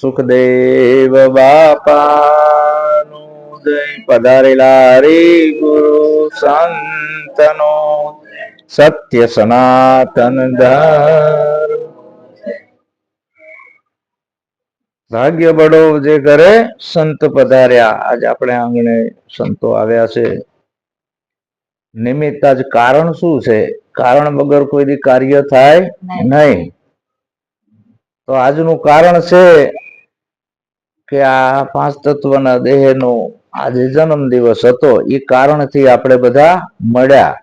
સુખદેવ બાપાનું જય પધારેલા રે ગુરુ સંતનો. સત્ય સનાતન ભાગ્ય બડો જે કરે સંત પધાર્યા. આજ આપણે આંગણે સંતો આવ્યા છે. નિમિત્ત આજ કારણ શું છે? કારણ વગર કોઈ દી કાર્ય થાય નહીં. તો આજનું કારણ છે કે આ પાંચ તત્વના દેહનો આજે જન્મ દિવસ હતો એ કારણથી આપણે બધા મળ્યા.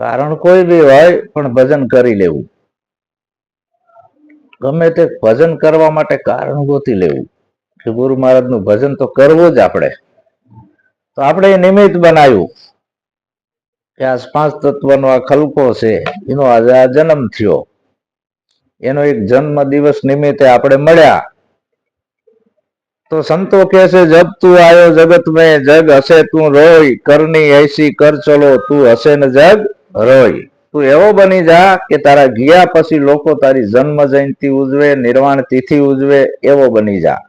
કારણ કોઈ બી હોય પણ ભજન કરી લેવું. ગમે તે ભજન કરવા માટે કારણ ગોતી લેવું, કે ગુરુ મહારાજનું ભજન તો કરવું જ આપણે. તો આપણે એ નિમિત્ત બનાવ્યું કે આ પાંચ તત્વનો આ ખલકો છે, એનો આજે આ જન્મ થયો. એનો એક જન્મ દિવસ નિમિત્તે આપણે મળ્યા. તો સંતો કે છે, જબ તું આયો જગત મેં, જગ હશે તું રોય, કરની એસી કર ચલો, તું હશે ને જગ રોય. તું એવો બની જા કે તારા ગયા પછી લોકો તારી જન્મ જયંતિ ઉજવે, નિર્વાણ તિથિ ઉજવે, એવો બની જા.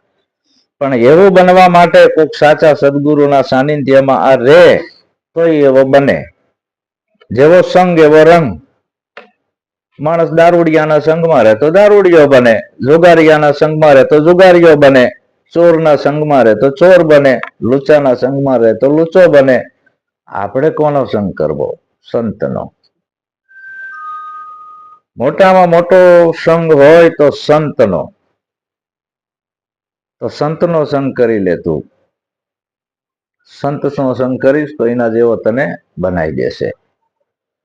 પણ એવું બનવા માટે કોઈક સાચા સદગુરુના સાનિધ્યમાં આ રે તો એવો બને. જેવો સંગ, એવો રંગ. માણસ દારૂડિયાના સંગમાં રહે તો દારૂડિયો બને. જુગારિયાના સંગમાં રહે તો જુગારીઓ બને. ચોરના સંગમાં રહે તો ચોર બને, લુચાના સંગમાં રહે તો લુચો બને. આપણે કોનો સંગ કરવો? સંતનો. મોટામાં મોટો સંગ હોય તો સંતનો. તો સંતનો સંગ કરી લે તું. સંતનો સંગ કરીશ તો એના જેવો તને બનાવી દેશે.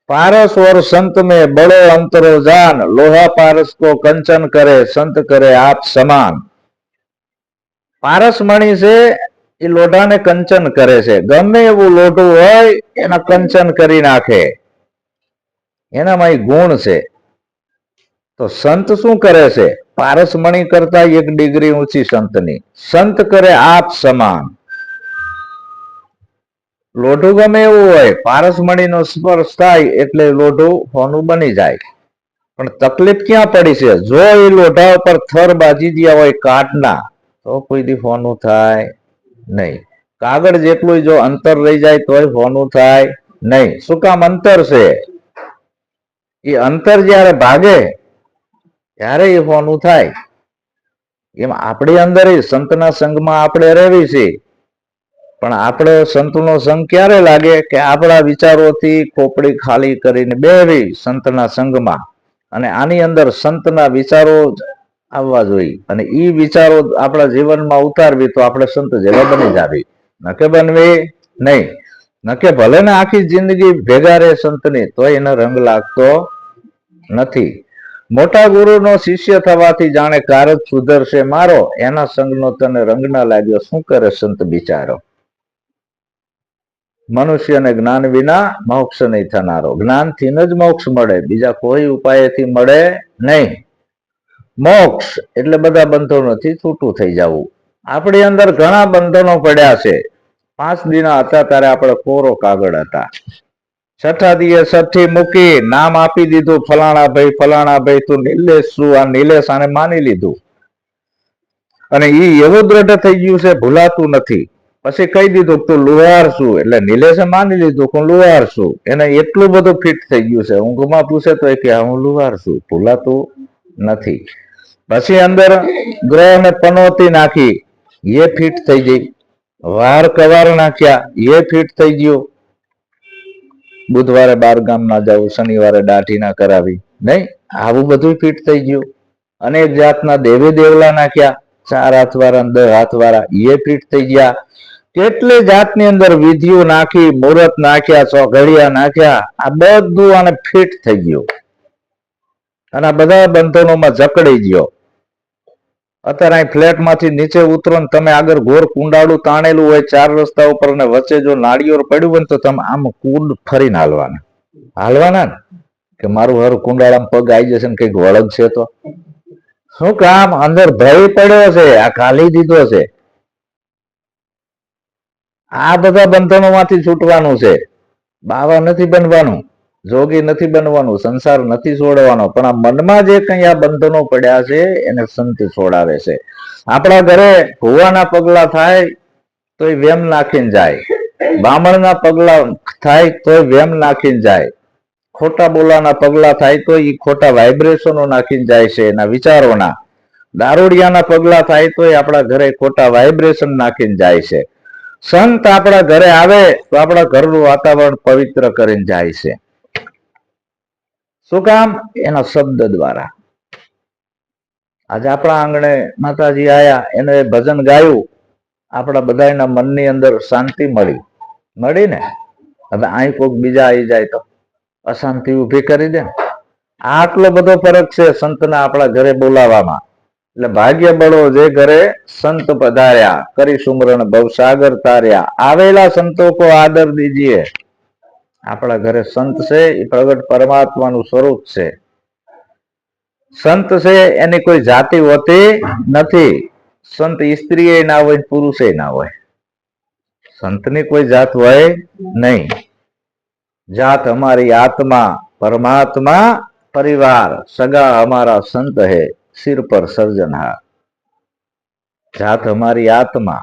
પારસ વર સંત મેં બળો અંતરો જાન, લોહા પારસ કો કંચન કરે, સંત કરે આપ સમાન. પારસ મણી છે, એ લોઢાને કંચન કરે છે. ગમે એવું લોઢું હોય, એના કંચન કરી નાખે. એનામાં ગુણ છે. તો સંત શું કરે છે? પારસમણી કરતા એક ડિગ્રી ઊંચી સંતની. સંત કરે આપ સમાન. લોઢું ગમે એવું હોય, પારસમણીનો સ્પર્શ થાય એટલે લોઢું હોનું બની જાય. પણ તકલીફ ક્યાં પડી છે? જો એ લોઢા ઉપર થર બાજી ગયા હોય કાટના તો કોઈ દી હોનું થાય નહીં. કાગળ જેટલું જો અંતર રહી જાય તોય હોનું થાય નહીં. શું કામ અંતર છે? એ અંતર જ્યારે ભાગે, ત્યારે એ હોનું થાય. એમ આપણી અંદર સંતના સંઘમાં આપણે રહેવી છે. પણ આપણે સંતનો સંઘ ક્યારે લાગે કે આપણા વિચારોથી ખોપડી ખાલી કરીને બેવી સંતના સંઘમાં? અને આની અંદર સંતના વિચારો આવવા જોઈએ. અને એ વિચારો આપણા જીવનમાં ઉતારવી તો આપણે સંત જેવા બની જાવી. નકે બનવી નહીં. નકે ભલે ને આખી જિંદગી ભેગા રહે સંતની તો એનો રંગ લાગતો નથી. મોટા ગુરુનો શિષ્ય થવાથી જાણે કારજ સુધરશે મારો, એના સંગનો તને રંગ ના લાગ્યો, શું કરે સંત બિચારો? મનુષ્યને જ્ઞાન વિના મોક્ષ નહીં થનારો. જ્ઞાનથી જ મોક્ષ મળે, બીજા કોઈ ઉપાયથી મળે નહીં. મોક્ષ એટલે બધા બંધનોથી છૂટું થઈ જવું. આપણી અંદર ઘણા બંધનો પડ્યા છે. પાંચ દિના હતા ત્યારે આપણે કોરો કાગળ હતા. છઠ્ઠા દિયે છઠ્ઠી મૂકી, નામ આપી દીધું, ફલાણા ભાઈ ફલાણા ભાઈ, તું નિલેશ છું, આ નિલેશ આને માની લીધું. અને એ એવું દ્રઢ થઈ ગયું છે, ભૂલાતું નથી. પછી કહી દીધું તું લુહાર છું, એટલે નિલેશે માની લીધું કે હું લુહાર છું. એને એટલું બધું ફિટ થઈ ગયું છે. ઊંઘમાં પૂછે તો કે હું લુહાર છું. ભૂલાતું નથી. પછી અંદર ગ્રહ ને પનોતી નાખી, એ ફિટ થઈ ગઈ. વાર કવાર નાખ્યા, એ ફિટ થઈ ગયું. બુધવારે બાર ગામ ના જવું, શનિવારે દાઢી ના કરાવી. નહીં, આવું બધું ફિટ થઈ ગયું. અનેક જાતના દેવી દેવલા નાખ્યા, ચાર હાથ વાળા દસ હાથ વાળા એ ફિટ થઈ ગયા. કેટલી જાતની અંદર વિધિઓ નાખી, મુહૂર્ત નાખ્યા ચોઘડિયા નાખ્યા, આ બધું આને ફિટ થઈ ગયું. અને આ બધા બંધનોમાં જકડી ગયો. અત્યારે અહીં ફ્લેટમાંથી નીચે ઉતરો ને તમે આગળ ઘોર કુંડાળું તાણેલું હોય ચાર રસ્તા ઉપર અને વચ્ચે જો નાળિયેર પડ્યું હોય તો તમે આમ કુંડ ફરીને હાલવાના. હાલવાના ને? કે મારું હર કુંડાળામાં પગ આવી જશે ને કંઈક વળગ છે તો? શું કામ? અંદર ભય પડ્યો છે, આ ખાલી દીધો છે. આ બધા બંધનોમાંથી છૂટવાનું છે. બાવા નથી બનવાનું. જોગી નથી બનવાનું, સંસાર નથી છોડવાનો, પણ આ મનમાં જે કંઈ આ બંધનો પડ્યા છે, એને સંત છોડાવે છે. આપણા ઘરે ભુવાના પગલા થાય તો એ વેમ નાખીને જાય. બામણના પગલા થાય તો વેમ નાખીને જાય. ખોટા બોલાના પગલા થાય તો એ ખોટા વાઇબ્રેશનો નાખીને જાય છે એના વિચારોના. દારૂડિયાના પગલા થાય તો એ આપણા ઘરે ખોટા વાઇબ્રેશન નાખીને જાય છે. સંત આપણા ઘરે આવે તો આપણા ઘરનું વાતાવરણ પવિત્ર કરીને જાય છે. શું કામ? એના શબ્દ દ્વારા. આજે આપણા આંગણે માતાજી આયા, એને ભજન ગાયું. આપણા બધાના મનની અંદર શાંતિ મળી. મળી ને? હવે અહીં કોઈક બીજા આવી જાય તો અશાંતિ ઊભી કરી દે આટલો બધો ફરક છે સંતના આપણા ઘરે બોલાવવામાં એટલે ભાગ્ય બળો જે ઘરે સંત પધાર્યા કરી સુમરણ ભવસાગર તાર્યા, આવેલા સંતો કો આદર દીજીએ. આપણા ઘરે સંત છે, એ પ્રગટ પરમાત્માનું સ્વરૂપ છે. સંત છે, એની કોઈ જાતિ હોતી નથી. સંત સ્ત્રી ના હોય પુરુષે ના હોય. સંતની કોઈ જાત હોય નહીં. જાત અમારી આત્મા, પરમાત્મા, પરિવાર, સગા અમારા સંત હે સિર પર સર્જનહાર જાત અમારી આત્મા.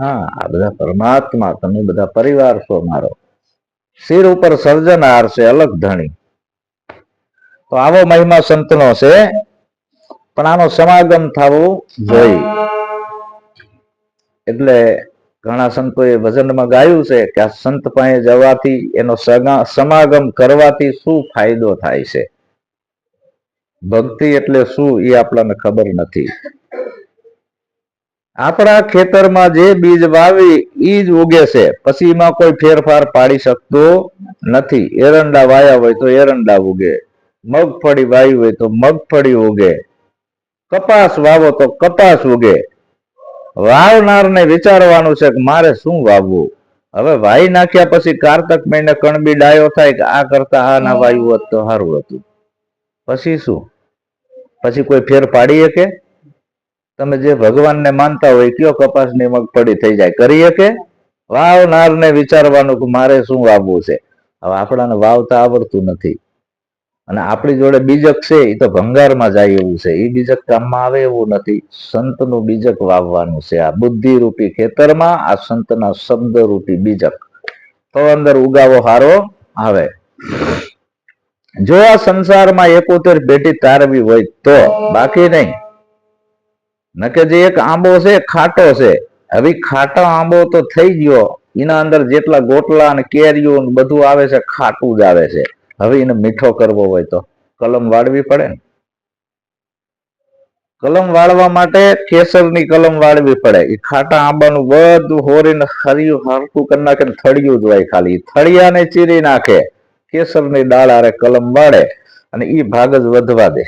હા, આ બધા પરમાત્મા, તમે બધા પરિવાર છો મારો સિર ઉપર સર્જનહાર છે અલગ ધણી. તો આવો મહિમા સંતનો છે, પણ આનો સમાગમ થવો જોઈએ એટલે ઘણા સંતોએ ભજનમાં ગાયું છે કે આ સંત પાસે જવાથી એનો સમાગમ કરવાથી શું ફાયદો થાય છે? ભક્તિ એટલે શું એ આપણને ખબર નથી. આપણા ખેતરમાં જે બીજ વાવી ઈ જ ઉગે છે. પછી એમાં કોઈ ફેરફાર પાડી શકતો નથી. એરંડા વાયા હોય તો એરંડા ઉગે. મગફળી વાવી હોય તો મગફળી ઉગે. કપાસ વાવો તો કપાસ ઉગે. વાવનારને વિચારવાનું છે કે મારે શું વાવવું? હવે વાઈ નાખ્યા પછી કારતક મહિને કણબી ડાયો થાય કે આ કરતા હા ના વાયુ હોત તો સારું હતું. પછી શું? પછી કોઈ ફેર પાડીએ શકે તમે જે ભગવાનને માનતા હોય કયો કપાસની મગફળી થઈ જાય કરી શકે વાવનારને વિચારવાનું કે મારે શું વાવવું છે? હવે આપણાને વાવતા આવડતું નથી. અને આપણી જોડે બીજક છે એ તો ભંગારમાં જાય એવું છે. એ બીજક કામમાં આવે એવું નથી. સંતનું બીજક વાવવાનું છે. આ બુદ્ધિરૂપી ખેતરમાં, આ સંતના શબ્દરૂપી બીજક. તો અંદર ઉગાવો હારો આવે. જો આ સંસારમાં એકોતેર પેટી તારવી હોય તો, બાકી નહીં. નકે જે એક આંબો છે, ખાટો છે. હવે ખાટો આંબો તો થઈ ગયો. એના અંદર જેટલા ગોટલા અને કેરીઓ બધું આવે છે, ખાટું જ આવે છે. હવે એને મીઠો કરવો હોય તો. કલમ વાળવી પડે ને? કલમ વાળવા માટે કેસરની કલમ વાળવી પડે. એ ખાટા આંબાનું બધું હોરીને હરિયું હરકું કરી નાખે થળિયું જ હોય ખાલી. થળિયાને ચીરી નાખે. કેસરની ડાળ આરે કલમ વાળે અને ઈ ભાગ જ વધવા દે.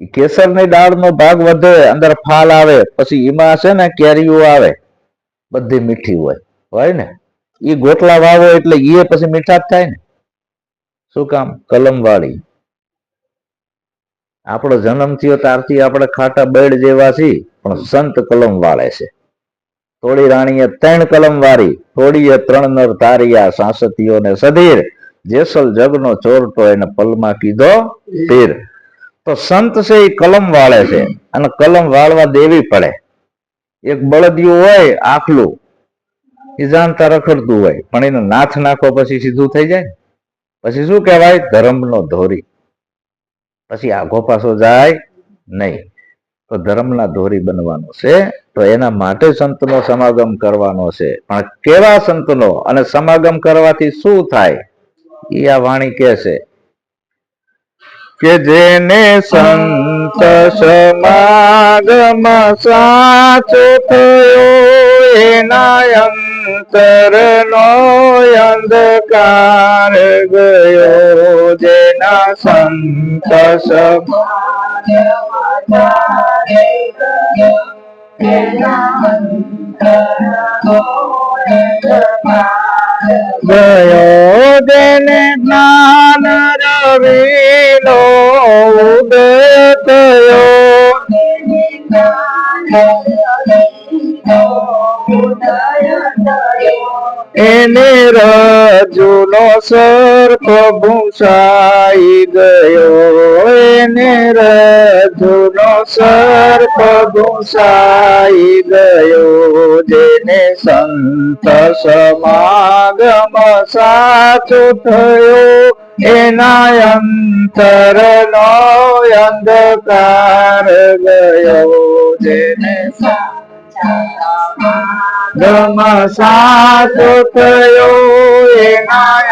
કેસરની દાળનો ભાગ વધે, અંદર ફાલ આવે, પછી એમાં છે ને કેરીઓ આવે, બધી મીઠી હોય હોય ને? એ ગોટલા વાવો એટલે એ પછી મીઠા જ થાય ને? શું કામ? કલમ વાળી આપણો જન્મ થયો ત્યારથી આપણે ખાટા બેડ જેવા છીએ, પણ સંત કલમ વાળે છે. થોડી રાણીએ ત્રણ કલમ વાળી થોડીએ ત્રણ નર તારિયા, સાસતીઓને સધીર, જેસલ જગનો ચોરટો એને પલમાં કીધો તીર તો સંત છે એ કલમ વાળે છે. અને કલમ વાળવા દેવી પડે. એક બળદિયું હોય, આખલું. એ જાણતા રખડતું હોય. પણ એને નાથ નાખો પછી સીધું થઈ જાય પછી શું કહેવાય? ધર્મનો ધોરી. પછી આગો પાછો જાય નહીં. તો ધર્મના ધોરી બનવાનો છે. તો એના માટે સંતનો સમાગમ કરવાનો છે. પણ કેવા સંતનો? અને સમાગમ કરવાથી શું થાય? એ આ વાણી કહે છે. કે જેને સંત સમાગમ સાચો થયો એના અંતરનો અંધકાર ગયો, જેના સંત સમાગમ ગયો, જેને જ્ઞાન રવિનો ઉદય થયો. એને રજુનો સર્પ ભૂસાઈ ગયો. એને રજુનો સર્પ ભૂસાઈ ગયો. જેને સંત સમાગમ સાચો થયો. અંતર નો અંધકાર જેને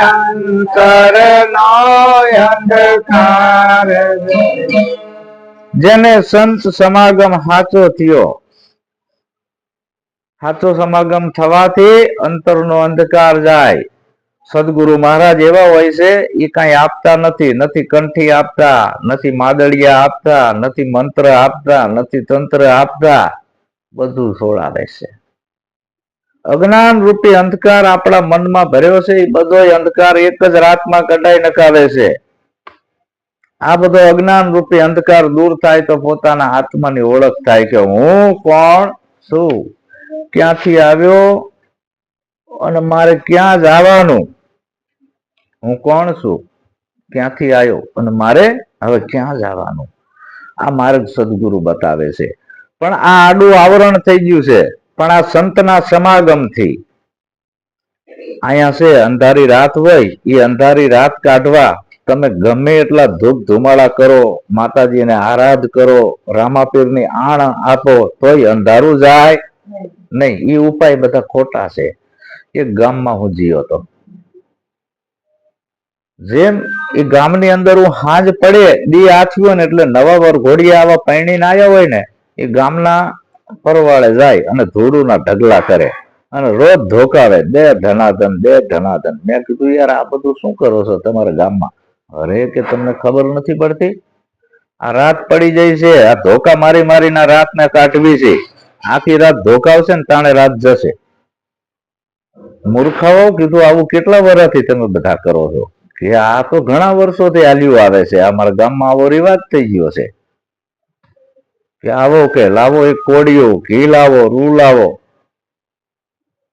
અંતર નો સંત સમાગમ હાચો થયો હાચો સમાગમ થવાથી અંતરનો અંધકાર જાય સદગુરુ મહારાજ એવા હોય છે એ કાંઈ આપતા નથી નથી કંઠી આપતા, નથી માદળિયા આપતા, નથી મંત્ર આપતા, નથી તંત્ર આપતા, બધું સોળાવે છે. અજ્ઞાન રૂપી અંધકાર આપણા મનમાં ભર્યો છે એ બધો અંધકાર એક જ રાતમાં કઢાઈ નકાવે છે. આ બધો અજ્ઞાન રૂપી અંધકાર દૂર થાય તો પોતાના આત્માની ઓળખ થાય કે હું કોણ છું ક્યાંથી આવ્યો અને મારે ક્યાં જવાનું? હું કોણ છું? ક્યાંથી આવ્યો અને મારે હવે ક્યાં જવાનું? આ માર્ગ સદગુરુ બતાવે છે. પણ આ આડું આવરણ થઈ ગયું છે. પણ આ સંતના સમાગમથી અહીંયા છે, અંધારી રાત હોય એ અંધારી રાત કાઢવા તમે ગમે એટલા ધૂપ ધુમાડા કરો, માતાજીને આરાધ કરો, રામાપીરની આણ આપો, તોય અંધારું જાય નહીં. એ ઉપાય બધા ખોટા છે. એક ગામમાં હું જીયો હતો. જેમ એ ગામની અંદર હું હાંજ પડે, દી આથ્યો ને એટલે નવા વર ઘોડિયા આવા પૈણીને આવ્યા હોય ને, એ ગામના પરવાળે જાય અને ધૂળના ઢગલા કરે અને રોજ ધોકાવે, બે ધનાધન બે ધનાધન. મેં કીધું, યાર, આ બધું શું કરો છો તમારા ગામમાં? અરે કે તમને ખબર નથી પડતી? આ રાત પડી જાય છે, આ ધોકા મારી મારીને રાતને કાઢવી છે. આખી રાત ધોકાવશે ને તાણે રાત જશે. મૂર્ખાઓ કીધું, આવું કેટલા વર્ષથી તમે બધા કરો છો? કે આ તો ઘણા વર્ષોથી આલ્યું આવે છે. અમારા ગામમાં આવો રિવાજ થઈ ગયો છે. કે આવો કે, લાવો એક કોડિયો ઘી લાવો, રૂ લાવો.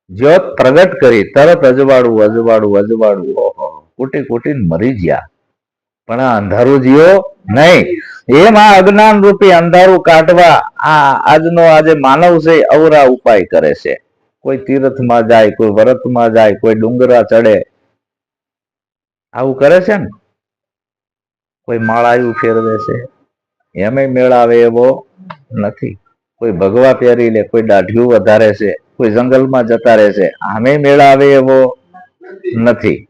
જ્યોત પ્રગટ કરી, તરત અજવાળું અજવાળું અજવાળું. ઓહો, કુટી કુટીને મરી ગયા. પણ આ અંધારું જીવો નહીં. એમ આ અજ્ઞાન રૂપી અંધારું કાઢવા આ આજનો આજે માનવ છે, અવરા ઉપાય કરે છે. કોઈ તીર્થમાં જાય, કોઈ વ્રતમાં જાય, કોઈ ડુંગરા ચડે. આવું કરે છે ને? કોઈ માળાયું ફેરવે છે. એમે મેળાવે એવો નથી. કોઈ ભગવા પહેરી લે, કોઈ દાઢિયું વધારે છે, કોઈ જંગલમાં જતા રહે છે. આમે મેળાવે એવો નથી.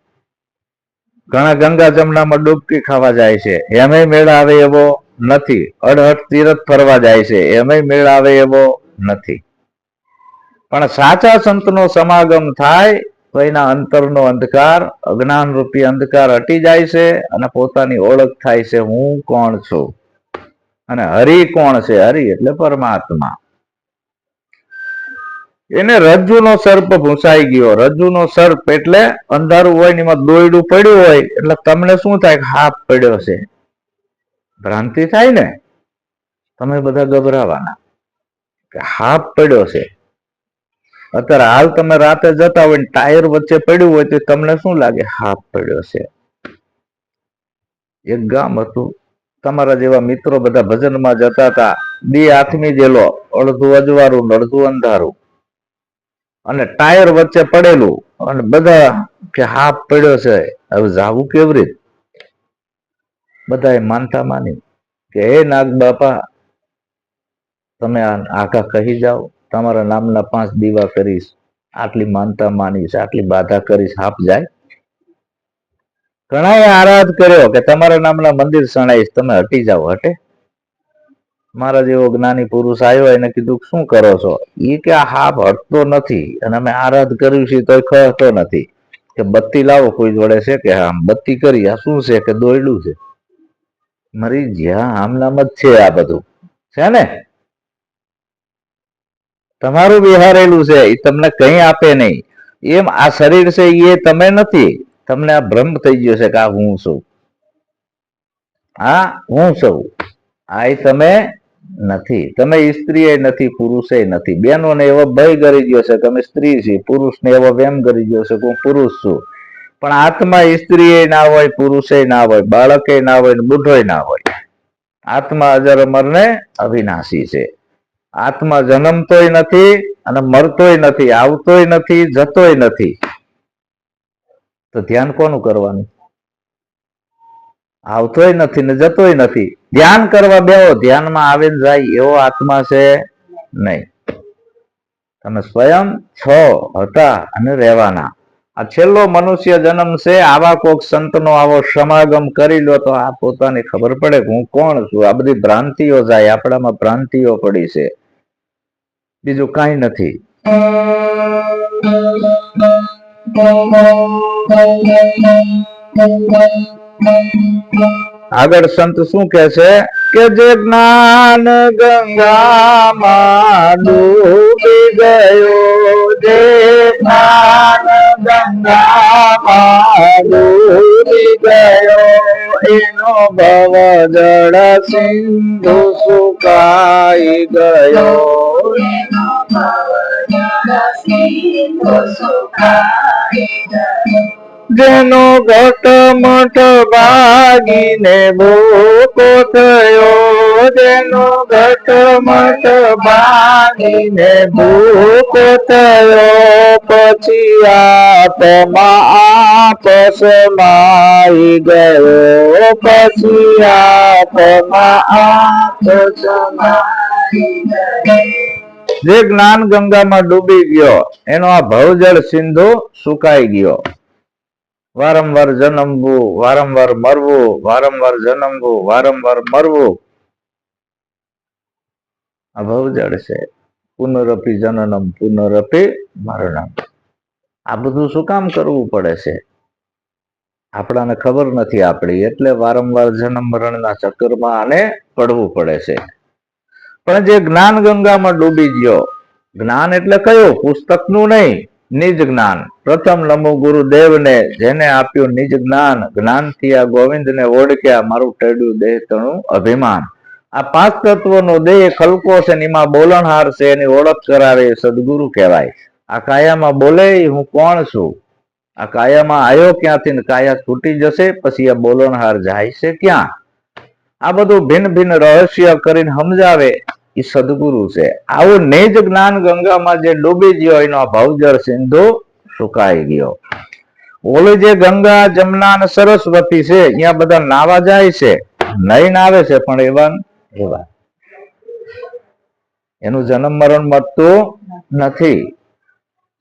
ઘણા ગંગા જમનામાં ડૂબકી ખાવા જાય છે. એમે મેળાવે એવો નથી. અડહટ તીરથ ફરવા જાય છે. એમે મેળાવે એવો નથી. પણ સાચા સંતનો સમાગમ થાય તો એના અંતરનો અંધકાર અજ્ઞાન રૂપી અંધકાર હટી જાય છે અને પોતાની ઓળખ થાય છે હું કોણ છું? અને હરિ કોણ છે? હરિ એટલે પરમાત્મા. એને રજ્જુનો સર્પ ભૂંસાઈ ગયો. રજ્જુનો સર્પ એટલે અંધારું હોય ને એમાં દોયડું પડ્યું હોય એટલે તમને શું થાય? કે હાથ પડ્યો છે. ભ્રાંતિ થાય ને? તમે બધા ગભરાવાના. હાફ પડ્યો છે. અત્યારે હાલ તમે રાતે જતા હોય ને ટાયર વચ્ચે પડ્યું હોય તો તમને શું લાગે? હાફ પડ્યો છે. એક ગામ હતું. તમારા જેવા મિત્રો બધા ભજનમાં જતા હતા. બે હાથમી જેલો અડધું અજવાળું અડધું અંધારું. અને ટાયર વચ્ચે પડેલું. અને બધા કે હાફ પડ્યો છે. હવે જાવું કેવી રીત? બધાએ માનતા માની કે, હે નાગ બાપા, તમે આખા કહી જાઓ. તમારા નામના પાંચ દીવા કરીશ, આટલી માનતા માનીશ, આટલી બાધા કરીશ, હાપ જાય. ઘણાએ આરાધ કર્યો કે તમારા નામના મંદિર શણાઈશ તમે હટી જાઓ, હટે. મારા જેવો જ્ઞાની પુરુષ આવ્યો, એને કીધું, શું કરો છો? એ કે, આ હાફ હટતો નથી અને અમે આરાધ કર્યું છે, તોય ખતો નથી. કે, બત્તી લાવો, કોઈ જોડે છે કે, હા બત્તી કરી, આ શું છે કે, દોયડું છે? મરી જ્યાં, આમનામ જ છે આ બધું. છે ને? તમારું વિહારેલું છે એ તમને કંઈ આપે નહીં. એમ આ શરીર છે એ તમે નથી. તમને આ ભ્રમ થઈ ગયો છે કે આ હું છું. આ હું છું. આ તમે નથી. તમે સ્ત્રી નથી પુરુષે નથી. બેનોને એવો ભય કરી ગયો છે તમે સ્ત્રી છે પુરુષને એવો વેમ કરી ગયો છે કે હું પુરુષ છું. પણ આત્મા સ્ત્રીએ ના હોય પુરુષે ના હોય, બાળકે ના હોય બુઢોય ના હોય. આત્મા અજર અમર ને અવિનાશી છે. આત્મા જન્મતોય નથી અને મરતોય નથી, આવતોય નથી, જતોય નથી. તો ધ્યાન કોનું કરવાનું? આવતોય નથી ને જતોય નથી. ધ્યાન કરવા બેવો ધ્યાનમાં આવે જાય, એવો આત્મા છે નહીં. તમે સ્વયં છો, હતા અને રહેવાના. આ છેલ્લો મનુષ્ય જન્મ છે, આવા કોક સંતનો આવો સમાગમ કરી લો તો આ પોતાની ખબર પડે કે હું કોણ છું? આ બધી ભ્રાંતિઓ જાય, આપણામાં ભ્રાંતિઓ પડી છે. બીજું કાંઈ નથી. આગળ સંત શું કે છે? કે જે જ્ઞાન ગંગામાં ડૂબી ગયો, જે જ્ઞાન ગંગામાં ડૂબી ગયો, એનો ભવ જળ સિંધુ સુકાઈ ગયો. જેનો ઘટ મઠ ભાગીને ભૂકો થયો, જેનો ઘટ મઠ ભાગીને ભૂકો થયો, પછી આત્મા આપસ માઈ ગયો, પછી આત્મા આપસ માઈ ગયો. જે જ્ઞાન ગંગામાં ડૂબી ગયો, એનો આ ભવજળ સિંધુ સુકાઈ ગયો. વારંવાર જન્મવું, વારંવાર મરવું, વારંવાર જન્મવું, વારંવાર મરવું. આ ભવજળ છે. પુનરપી જનનમ, પુનરપી મરણમ. આ બધું શું કામ કરવું પડે છે? આપણાને ખબર નથી આપણી, એટલે વારંવાર જન્મ મરણના ચક્કરમાં આને પડવું પડે છે. પણ જે જ્ઞાન ગંગામાં ડૂબી ગયો, જ્ઞાન એટલે કયું? પુસ્તકનું નહીં, નિજ જ્ઞાન. પ્રથમ નમો ગુરુદેવને જેને આપ્યું નિજ જ્ઞાન, જ્ઞાનથી આ ગોવિંદને ઓળખ્યા, મારું ટેડ્યું દેહ તણું અભિમાન. આ પાંચ તત્વનો દેહ ખલકો છે એમાં બોલણહાર છે, એની ઓળખ કરાવે સદગુરુ કહેવાય. આ કાયામાં બોલે હું કોણ છું? આ કાયામાં આવ્યો ક્યાંથી કાયા છૂટી જશે, પછી આ બોલણહાર જાય છે ક્યાં? આ બધું ભિન્ન ભિન્ન રહસ્ય કરીને સમજાવે એ સદગુરુ છે. આવું નિજ જ્ઞાન ગંગામાં જે ડૂબી ગયો, એનો ભવજર સિંધુ સુકાઈ ગયો. ઓલું જે ગંગા જમના સરસ્વતી છે અહીંયા બધા નાવા જાય છે. નહીં નાવે છે, પણ એવા એવા. એનું જન્મ મરણ મળતું નથી.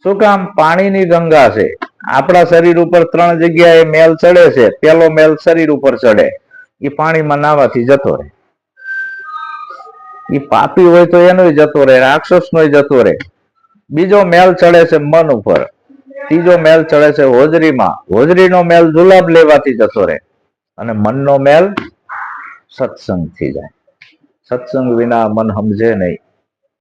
શું કામ? પાણીની ગંગા છે. આપણા શરીર ઉપર ત્રણ જગ્યાએ મેલ ચડે છે. પેલો મેલ શરીર ઉપર ચડે. એ પાણીમાં નાવાથી જતો રહે. એ પાપી હોય તો એનો જતો રહે રાક્ષસ નો જતો રહે. બીજો મેલ ચડે છે મન ઉપર. ત્રીજો મેલ ચડે છે હોજરીમાં. હોજરીનો મેલ જુલાબ લેવાથી જતો રહે. અને મનનો મેલ સત્સંગથી જાય. સત્સંગ વિના મન સમજે નહીં.